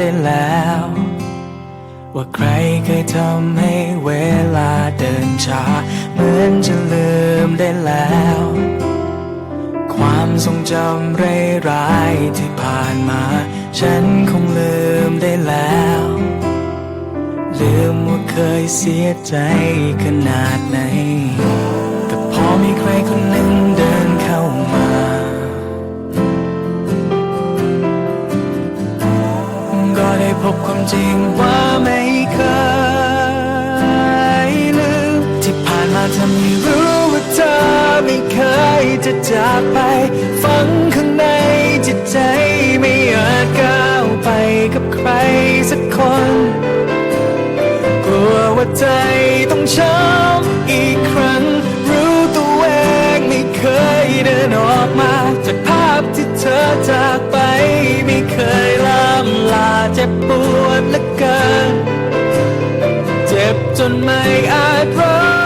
ได้แล้ว ว่าใครเคยทำให้เวลาเดินช้า เหมือนจะลืมได้แล้ว ความทรงจำร้ายๆที่ผ่านมา ฉันคงลืมได้แล้ว ลืมว่าเคยเสียใจขนาดไหน แต่พอมีใครคนหนึ่งเดิน พบความจริงว่าไม่เคยลืมที่ผ่านมาทำให้รู้ว่าเธอไม่เคยจะจากไป ฝังข้างในจิตใจไม่อาจก้าวไปกับใครสักคน กลัวว่าใจต้องช้ำอีกครั้ง รู้ตัวเองไม่เคยเดินออกมา จากภาพที่เธอจากไปไม่เคย จนไม่อาจร้อ